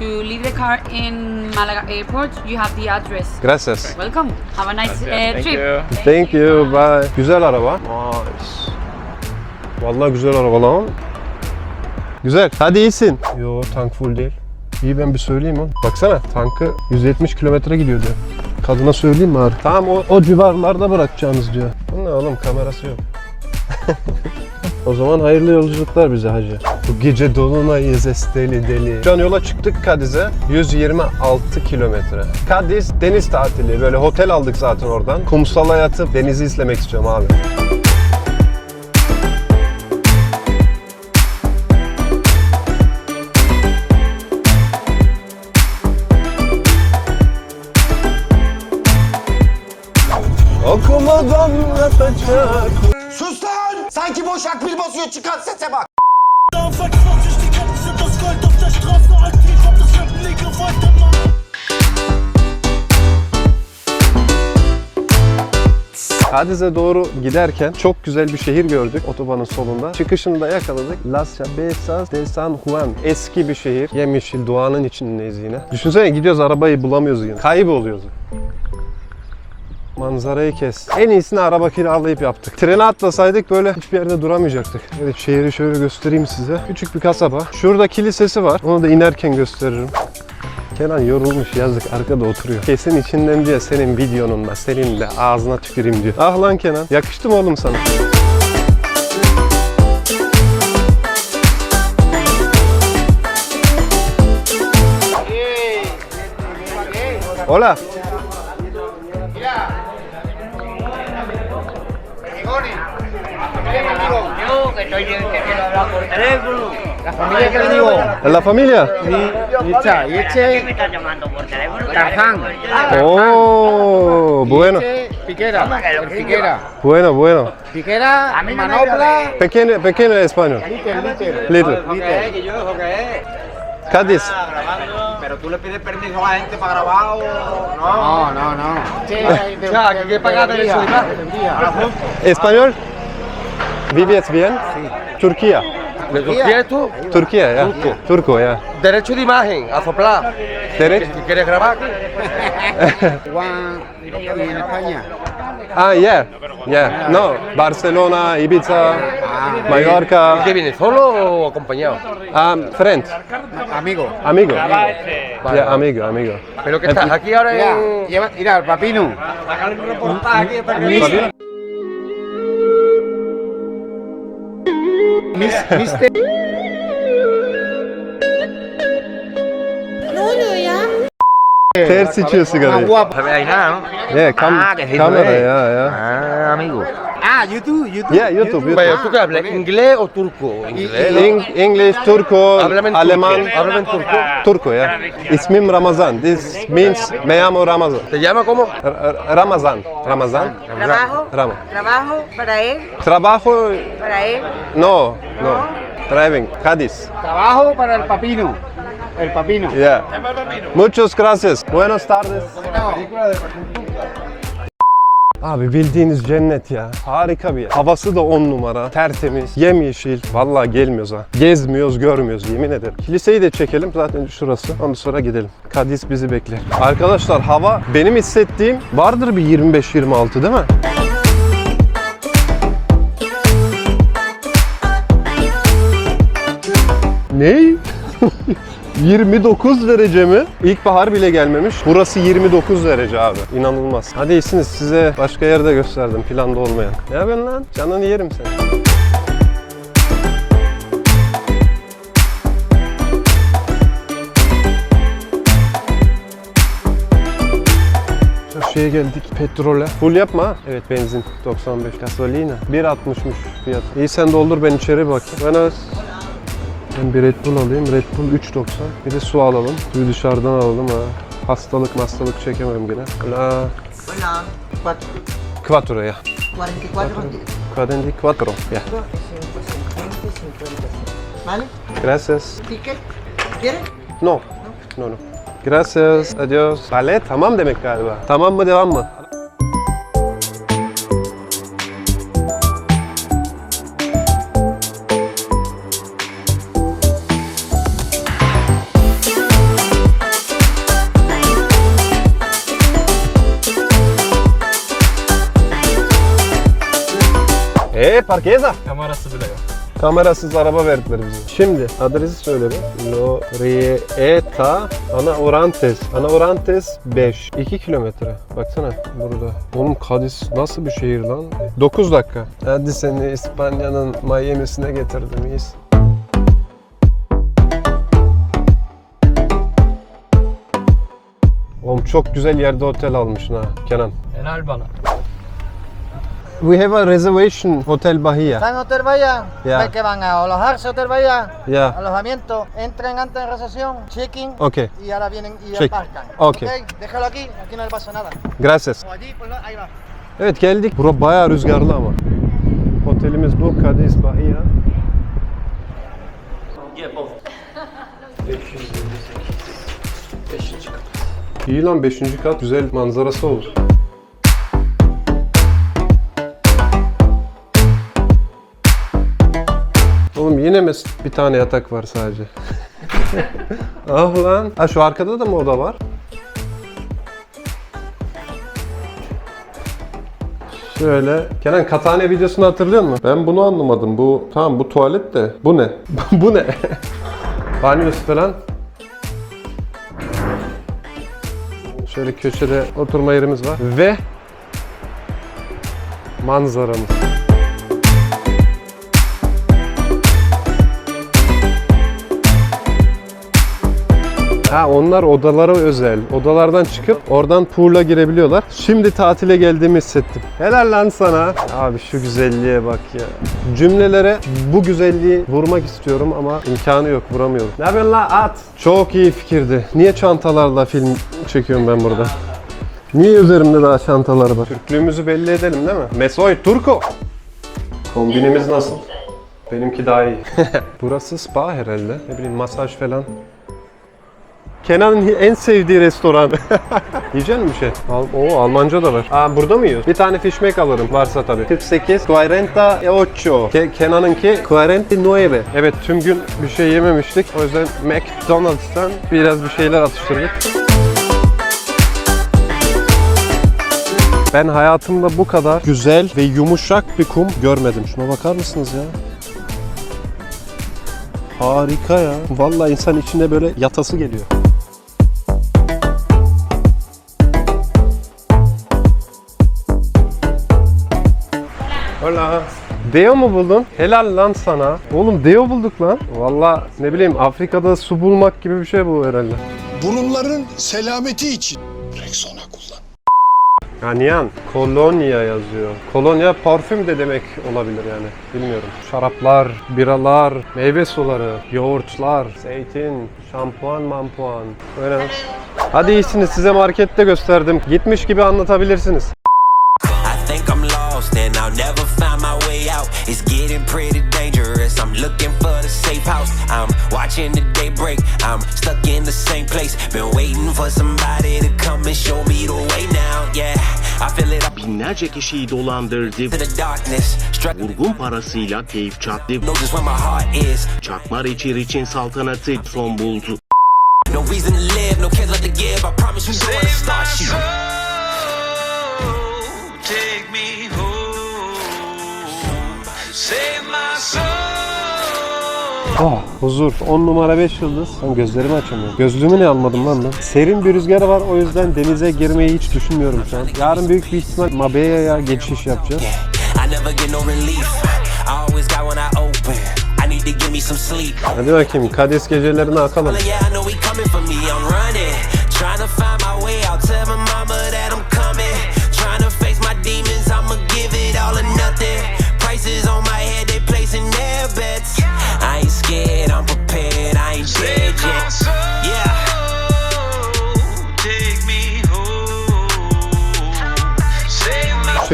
to leave the car in Malaga Airport, you have the address. Gracias. Welcome. Have a nice uh, trip. Thank you. Bye. Güzel araba. Nice. Vallahi güzel araba lan. Güzel. Hadi iyisin. Yo tank full değil. İyi ben bir söyleyeyim oğlum. Baksana tankı 170 kilometre gidiyor diyor. Kadına söyleyeyim mi abi? Tamam o, o civarlarda bırakacağınız diyor. Bu ne oğlum kamerası yok. o zaman hayırlı yolculuklar bize hacı. Bu gece dolunayız esteli deli. Şu an yola çıktık Kadiz'e. 126 kilometre. Kadiz deniz tatili. Böyle otel aldık zaten oradan. Kumsala yatıp denizi izlemek istiyorum abi. Okumadan yapacak Sus lan! Sanki boş akbil basıyor çıkan sese bak. Kadiz'e doğru giderken çok güzel bir şehir gördük otobanın solunda. Çıkışını da yakaladık. Las Cabezas de San Juan. Eski bir şehir. Yemyeşil doğanın içindeyiz yine. Düşünsene gidiyoruz arabayı bulamıyoruz yine. Kayboluyoruz. Manzarayı kes. En iyisini araba kiralayıp yaptık. Trene atlasaydık böyle hiçbir yerde duramayacaktık. Evet şehri şöyle göstereyim size. Küçük bir kasaba. Şurada kilisesi var. Onu da inerken gösteririm. Kenan yorulmuş yazık arkada oturuyor. Kesin içinden diyor senin videonun da senin de ağzına tüküreyim diyor. Ah lan Kenan yakıştı mı oğlum sana? Hola. Yo, que estoy que quiero hablar por teléfono. La familia que le digo. ¿En la familia? Yicha, Yiche. me estás llamando por teléfono? Tarzán. Oh, bueno, Piquera. El Piquera. bueno, bueno. Piquera, Manopla. Pequeño, pequeño español. Little. que yo dejo que es. Cádiz. Pero tú le pides permiso a la gente para grabar o No, no. no, no. Ya, que pagar imagen. ¿Español? ¿Vives bien? Turquía. ¿De Turquía tú? Turquía, ya. Turco. Turco, ya. Derecho de imagen, a soplar. Derecho. ¿Qué ¿Quieres grabar? Juan, y en España. Ah, yeah. Yeah. No, Barcelona, Ibiza, ¿Y Mallorca. qué viene, solo o acompañado? Ah, friend. Amigo. Amigo. Vale. Ya, amigo, amigo. ¿Pero qué estás aquí ahora Mira, mira, el papino. Mis, mister. Ters içiyor sigarayı. guapo. No veáis nada, ¿no? Yeah, cam Ah, que sí, kamera ¿no? ya ya. Ah, amigo. Ah, YouTube, YouTube. Yeah, YouTube, YouTube. Vaya, ¿tú qué hablas? ¿Inglés o turco? Inglés. Eng- English, Turco, Háblame en turco. Háblame en turco. Turco ya. İsmim Ramazan. This means me llamo Ramazan. ¿Te llama cómo? R- R- Ramazan. Ramazan. Trabajo, Rama. trabajo para él, Trabajo para él. no, no. Driving. Cádiz. Trabajo para el papino. El papino. Yeah. Muchas gracias. Buenas tardes. Abi bildiğiniz cennet ya. Harika bir yer. Havası da on numara. Tertemiz. Yemyeşil. Vallahi gelmiyoruz ha. Gezmiyoruz, görmüyoruz yemin ederim. Kiliseyi de çekelim. Zaten şurası. Ondan sonra gidelim. Kadiz bizi bekler. Arkadaşlar hava benim hissettiğim vardır bir 25-26 değil mi? Ne? 29 derece mi? İlkbahar bile gelmemiş. Burası 29 derece abi. İnanılmaz. Hadi iyisiniz size başka yerde gösterdim planda olmayan. Ne yapıyorsun lan? Canını yerim seni. Şeye geldik petrole. Full yapma. Evet benzin 95 gasolina. 1.60'mış fiyat. İyi sen doldur ben içeri bakayım. Buenos. Ben bir Red Bull alayım. Red Bull 3.90. Bir de su alalım. Suyu dışarıdan alalım ha. Hastalık hastalık çekemem yine. Hola. Hola, cuatro, Quattro ya. 44 44 ya. ¿Vale? Gracias. ¿Ticket? ¿Quieres? No. No no. Gracias. Adios. Vale tamam demek galiba. Tamam mı devam mı? E parkeza. Kamerası bile yok. Kamerasız araba verdiler bize. Şimdi adresi söyle bir. Lorieta Ana Orantes. Ana Orantes 5. 2 kilometre. Baksana burada. Oğlum Cadiz nasıl bir şehir lan? 9 dakika. Hadi seni İspanya'nın Miami'sine getirdim iyiyiz. Oğlum çok güzel yerde otel almışsın ha Kenan. Helal bana. We have a reservation Hotel Bahia. ¿Están en Hotel Bahía? Ya. ¿Ves que van a alojarse Hotel Bahía? Ya. Alojamiento. Entren antes de recepción, check-in Okay. y ahora vienen y Check. aparcan. Ok. Déjalo aquí, aquí no le pasa nada. Gracias. O allí, pues ahí va. Evet geldik. Bura bayağı rüzgarlı ama. Otelimiz bu. Cadiz Bahia. İyi lan 5. kat güzel manzarası olur. Oğlum yine mi bir tane yatak var sadece? ah lan. Ha şu arkada da mı oda var? Şöyle. Kenan katane videosunu hatırlıyor musun? Ben bunu anlamadım. Bu tamam bu tuvalet de. Bu ne? bu ne? Banyosu falan. Şöyle köşede oturma yerimiz var. Ve manzaramız. Ha onlar odalara özel. Odalardan çıkıp oradan pool'a girebiliyorlar. Şimdi tatile geldiğimi hissettim. Helal lan sana. Abi şu güzelliğe bak ya. Cümlelere bu güzelliği vurmak istiyorum ama imkanı yok vuramıyorum. Ne yapıyorsun la at? Çok iyi fikirdi. Niye çantalarla film çekiyorum ben burada? Niye üzerimde daha çantalar var? Türklüğümüzü belli edelim değil mi? Mesoy Turko. Kombinimiz nasıl? Benimki daha iyi. Burası spa herhalde. Ne bileyim masaj falan. Kenan'ın en sevdiği restoran. Yiyecek misin bir şey? Al, oo, Almanca da var. Aa burada mı yiyoruz? Bir tane fishmek alırım. Varsa tabii. 48, 48. Ke- Kenan'ınki 49. Evet tüm gün bir şey yememiştik. O yüzden McDonald's'tan biraz bir şeyler atıştırdık. Ben hayatımda bu kadar güzel ve yumuşak bir kum görmedim. Şuna bakar mısınız ya? Harika ya. Vallahi insan içinde böyle yatası geliyor. Deo mu buldun? Helal lan sana. Oğlum Deo bulduk lan. Vallahi ne bileyim Afrika'da su bulmak gibi bir şey bu herhalde. Bunların selameti için Rexona kullan. Ganyan, kolonya yazıyor. Kolonya parfüm de demek olabilir yani. Bilmiyorum. Şaraplar, biralar, meyve suları, yoğurtlar, zeytin, şampuan, mampuan. Öyle. Hadi iyisiniz. Size markette gösterdim. Gitmiş gibi anlatabilirsiniz. I think I'm lost and I'll never find my way out. It's getting pretty dangerous. I'm looking for the safe house. I'm watching the day break. I'm stuck in the same place. Been waiting for somebody to come and show me the way now. Yeah, I feel it up Binlerce kişiyi dolandırdı. to the darkness. Vurgun parasıyla keyif çattı. know just where my heart is. Çakma reçir için saltanatı son buldu. No reason to live, no cares left to give. I promise you don't wanna start shit. Take me Oh, huzur. 10 numara 5 yıldız. Ben gözlerimi açamıyorum. Gözlüğümü ne almadım lan ben? Serin bir rüzgar var o yüzden denize girmeyi hiç düşünmüyorum şu an. Yarın büyük bir ihtimal Mabeya'ya geçiş yapacağız. Hadi bakayım Kades gecelerine akalım.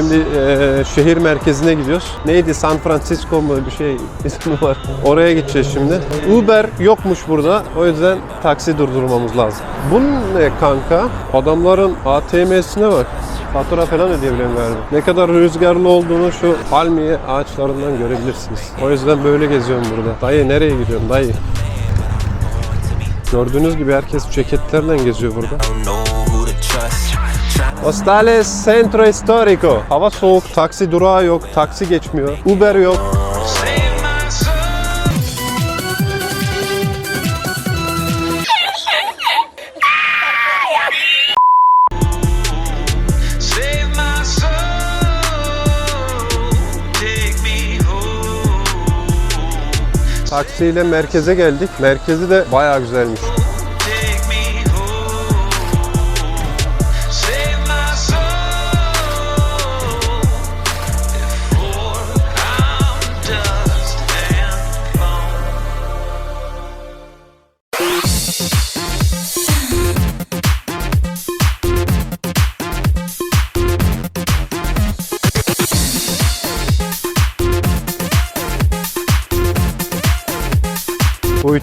Şimdi eee, şehir merkezine gidiyoruz. Neydi San Francisco mu bir şey ismi var. Oraya gideceğiz şimdi. Uber yokmuş burada. O yüzden taksi durdurmamız lazım. Bunun ne kanka? Adamların ATM'sine bak. Fatura falan ödeyebiliyorum galiba. Ne kadar rüzgarlı olduğunu şu palmiye ağaçlarından görebilirsiniz. O yüzden böyle geziyorum burada. Dayı nereye gidiyorsun dayı? Gördüğünüz gibi herkes ceketlerle geziyor burada. Hostales Centro Histórico. Hava soğuk, taksi durağı yok, taksi geçmiyor, Uber yok. Taksiyle merkeze geldik. Merkezi de bayağı güzelmiş.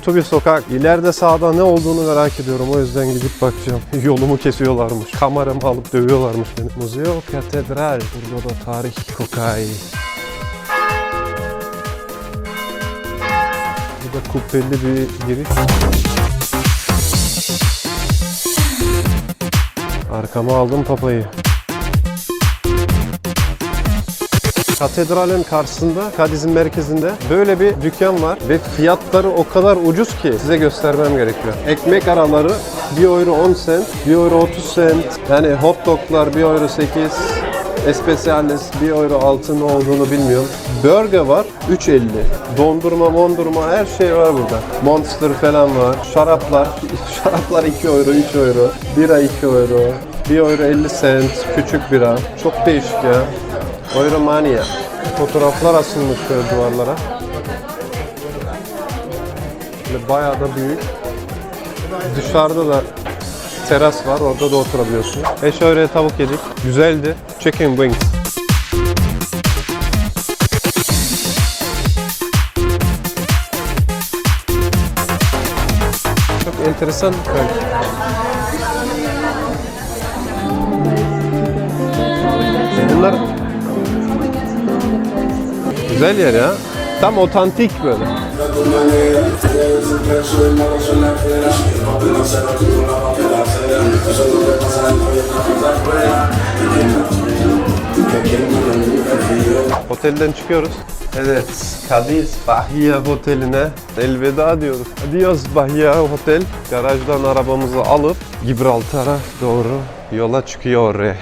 Boyutlu bir sokak. İleride sağda ne olduğunu merak ediyorum. O yüzden gidip bakacağım. Yolumu kesiyorlarmış. Kameramı alıp dövüyorlarmış beni. Museo Katedral. Burada da tarih kokay. Burada kubbeli bir giriş. Arkama aldım papayı. Katedralin karşısında, Kadiz'in merkezinde böyle bir dükkan var ve fiyatları o kadar ucuz ki size göstermem gerekiyor. Ekmek araları 1 euro 10 cent, 1 euro 30 cent. Yani hot doglar 1 euro 8, Especiales 1 euro 6 ne olduğunu bilmiyorum. Burger var 3.50. Dondurma, mondurma her şey var burada. Monster falan var. Şaraplar, şaraplar 2 euro, 3 euro. Bira 2 euro. 1 euro 50 cent küçük bira. Çok değişik ya. Euromania. Fotoğraflar asılmış şöyle duvarlara. Böyle bayağı da büyük. Dışarıda da teras var. Orada da oturabiliyorsun. 5 euroya tavuk yedik. Güzeldi. Chicken wings. Çok enteresan bir güzel yer ya. Tam otantik böyle. Otelden çıkıyoruz. Evet, Cadiz Bahia Oteli'ne elveda diyoruz. Adios Bahia Hotel. Garajdan arabamızı alıp Gibraltar'a doğru yola çıkıyor.